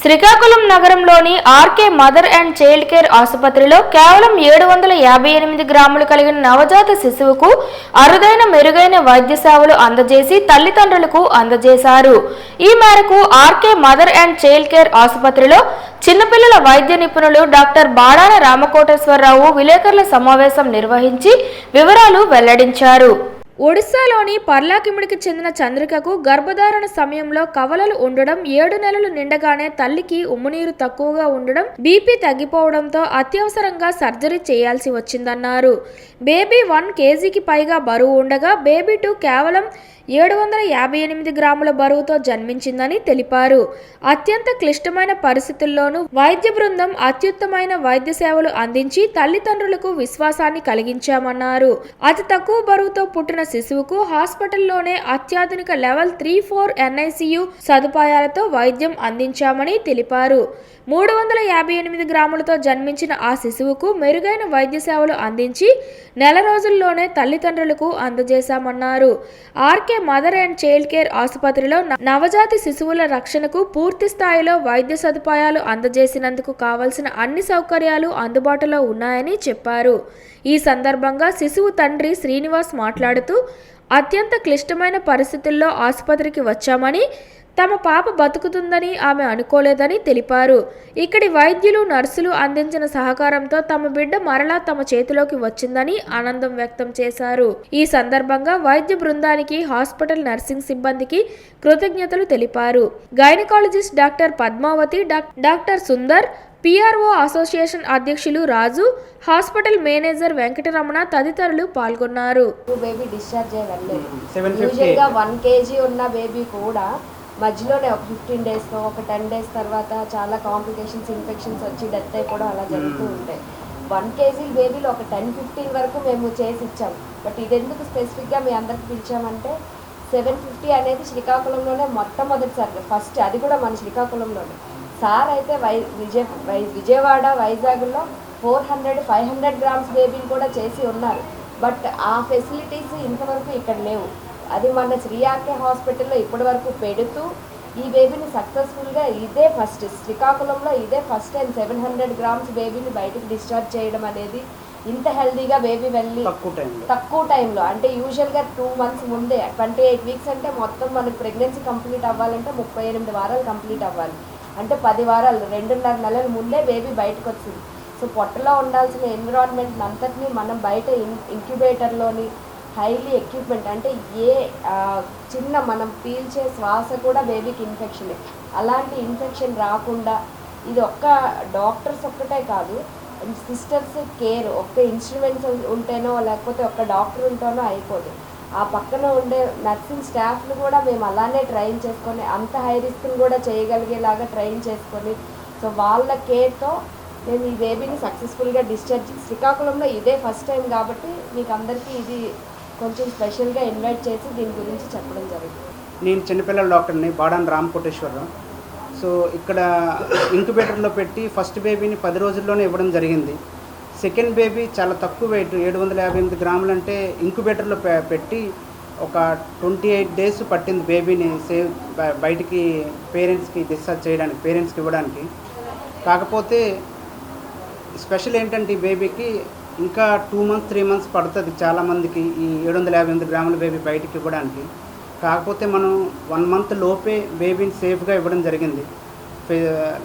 శ్రీకాకుళం నగరంలోని RK mother and child care ఆసుపత్రిలో కేవలం ఏడు వందల యాభై ఎనిమిది గ్రాములు కలిగిన నవజాత శిశువుకు అరుదైన మెరుగైన వైద్య సేవలు అందజేసి తల్లిదండ్రులకు అందజేశారు. ఈ మేరకు RK mother and child care ఆసుపత్రిలో చిన్నపిల్లల వైద్య నిపుణులు డాక్టర్ బాడాన రామకోటేశ్వరరావు విలేకరుల సమావేశం నిర్వహించి వివరాలు వెల్లడించారు. ఒడిశాలోని పర్లాకిముడికి చెందిన చంద్రికకు గర్భధారణ సమయంలో కవలలు ఉండడం ఏడు నెలలు నిండగానే తల్లికి ఉమ్మునీరు తక్కువగా ఉండడం బీపీ తగ్గిపోవడంతో అత్యవసరంగా సర్జరీ చేయాల్సి వచ్చిందన్నారు. బేబీ వన్ కేజీకి పైగా బరువు ఉండగా బేబీ టూ కేవలం ఏడు వందల యాభై ఎనిమిది గ్రాముల బరువుతో జన్మించిందని తెలిపారు. అత్యంత క్లిష్టమైన పరిస్థితుల్లోనూ వైద్య బృందం అత్యుత్తమైన వైద్య సేవలు అందించి తల్లిదండ్రులకు విశ్వాసాన్ని కలిగించామన్నారు. అతి తక్కువ బరువుతో పుట్టిన శిశువుకు హాస్పిటల్లోనే అత్యాధునిక లెవెల్ త్రీ ఫోర్ ఎన్ఐసియు సదుపాయాలతో వైద్యం అందించామని తెలిపారు. మూడు వందల యాభై ఎనిమిది గ్రాములతో జన్మించిన ఆ శిశువుకు మెరుగైన వైద్య సేవలు అందించి నెల రోజుల్లోనే తల్లిదండ్రులకు అందజేశామన్నారు. RK mother and child care ఆసుపత్రిలో నవజాతి శిశువుల రక్షణకు పూర్తి స్థాయిలో వైద్య సదుపాయాలు అందజేసినందుకు కావలసిన అన్ని సౌకర్యాలు అందుబాటులో ఉన్నాయని చెప్పారు. ఈ సందర్భంగా శిశువు తండ్రి శ్రీనివాస్ మాట్లాడుతూ అత్యంత క్లిష్టమైన పరిస్థితుల్లో ఆసుపత్రికి వచ్చామని తమ పాప బతుకుతుందని ఆమె అనుకోలేదని తెలిపారు. ఇక్కడి వైద్యులు నర్సులు అందించిన సహకారంతో తమ బిడ్డ మరలా తమ చేతిలోకి వచ్చిందని ఆనందం వ్యక్తం చేశారు. ఈ సందర్భంగా వైద్య బృందానికి హాస్పిటల్ నర్సింగ్ సిబ్బందికి కృతజ్ఞతలు తెలిపారు. Gynaecologist doctor Padmavathi doc- doctor Sundar PRO association అధ్యక్షులు రాజు హాస్పిటల్ మేనేజర్ వెంకటరమణ తదితరులు పాల్గొన్నారు. బేబీ డిశ్చార్జ్ యూజువల్గా వన్ కేజీ ఉన్న బేబీ కూడా మధ్యలోనే ఒక ఫిఫ్టీన్ డేస్తో ఒక టెన్ డేస్ తర్వాత చాలా కాంప్లికేషన్స్ ఇన్ఫెక్షన్స్ వచ్చి డెత్ అయిపోవడం అలా జరుగుతూ ఉంటాయి వన్ కేజీ బేబీలో ఒక టెన్ ఫిఫ్టీన్ వరకు మేము చేసి ఇచ్చాం. బట్ ఇది ఎందుకు స్పెసిఫిక్గా మీ అందరికి పిలిచామంటే సెవెన్ ఫిఫ్టీ అనేది శ్రీకాకుళంలోనే మొట్టమొదటిసారి ఫస్ట్ అది కూడా మన శ్రీకాకుళంలోనే. సార్ అయితే వై విజయ వై విజయవాడ వైజాగ్లో four hundred five hundred grams బేబీని కూడా చేసి ఉన్నారు. బట్ ఆ ఫెసిలిటీస్ ఇంతవరకు ఇక్కడ లేవు. అది మన శ్రీయాకే హాస్పిటల్లో ఇప్పటి వరకు పెడుతూ ఈ బేబీని సక్సెస్ఫుల్గా ఇదే ఫస్ట్ శ్రీకాకుళంలో ఇదే first time seven hundred grams బేబీని బయటకు డిశ్చార్జ్ చేయడం అనేది ఇంత హెల్దీగా బేబీ వెళ్ళి తక్కువ టైంలో. అంటే యూజువల్గా టూ మంత్స్ ముందే ట్వంటీ ఎయిట్ వీక్స్ అంటే మొత్తం మనకి ప్రెగ్నెన్సీ కంప్లీట్ అవ్వాలంటే ముప్పై ఎనిమిది వారాలు కంప్లీట్ అవ్వాలి. అంటే పది వారాలు రెండున్నర నెలల ముందే బేబీ బయటకు వచ్చింది సో పొట్టలో ఉండాల్సిన ఎన్విరాన్మెంట్ అంతటిని మనం బయట ఇన్ ఇంక్యుబేటర్లోని హైలీ ఎక్విప్మెంట్ అంటే ఏ చిన్న మనం పీల్చే శ్వాస కూడా బేబీకి ఇన్ఫెక్షనే అలాంటి ఇన్ఫెక్షన్ రాకుండా ఇది ఒక్క డాక్టర్స్ ఒక్కటే కాదు సిస్టర్స్ కేర్ ఒక్క ఇన్స్ట్రుమెంట్స్ ఉంటేనో లేకపోతే ఒక్క డాక్టర్ ఉంటేనో అయిపోదు. ఆ పక్కన ఉండే నర్సింగ్ స్టాఫ్ను కూడా మేము అలానే ట్రైన్ చేసుకొని అంత హై రిస్క్ని కూడా చేయగలిగేలాగా ట్రైన్ చేసుకొని సో వాళ్ళ కేర్తో మేము ఈ బేబీని సక్సెస్ఫుల్గా డిశ్చార్జ్ శ్రీకాకుళంలో ఇదే ఫస్ట్ టైం కాబట్టి మీకు అందరికీ ఇది కొంచెం స్పెషల్గా ఇన్వైట్ చేసి దీని గురించి చెప్పడం జరిగింది. నేను చిన్నపిల్లల డాక్టర్ని బాడాన్ రామ్ కోటేశ్వరరావు సో ఇక్కడ ఇంక్యుబేటర్లో పెట్టి ఫస్ట్ బేబీని పది రోజుల్లోనే ఇవ్వడం జరిగింది. సెకండ్ బేబీ చాలా తక్కువ వెయిట్ ఏడు వందల యాభై ఎనిమిది గ్రాములు అంటే ఇంక్యుబేటర్లో పెట్టి ఒక ట్వంటీ ఎయిట్ డేస్ పట్టింది బేబీని సేవ్ బయటికి పేరెంట్స్కి డిశ్చార్జ్ చేయడానికి పేరెంట్స్కి ఇవ్వడానికి. కాకపోతే స్పెషల్ ఏంటంటే ఈ బేబీకి ఇంకా టూ మంత్స్ త్రీ మంత్స్ పడుతుంది చాలామందికి ఈ ఏడు వందల యాభై ఎనిమిది గ్రాముల బేబీ బయటికి ఇవ్వడానికి. కాకపోతే మనం వన్ మంత్ లోపే బేబీని సేఫ్గా ఇవ్వడం జరిగింది.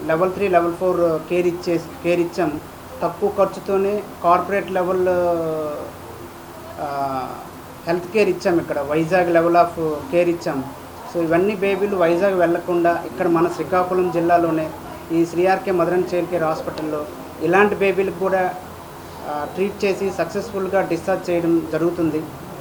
Level three level four care ఇచ్చే కేర్ ఇచ్చాం తక్కువ ఖర్చుతోనే కార్పొరేట్ లెవెల్ హెల్త్ కేర్ ఇచ్చాం ఇక్కడ. వైజాగ్ లెవెల్ ఆఫ్ కేర్ ఇచ్చాం. సో ఇవన్నీ బేబీలు వైజాగ్ వెళ్ళకుండా ఇక్కడ మన శ్రీకాకుళం జిల్లాలోనే ఈ Sri RK mother and child care హాస్పిటల్లో ఇలాంటి బేబీలకు కూడా ట్రీట్ చేసి సక్సెస్ఫుల్గా డిశ్చార్జ్ చేయడం జరుగుతుంది.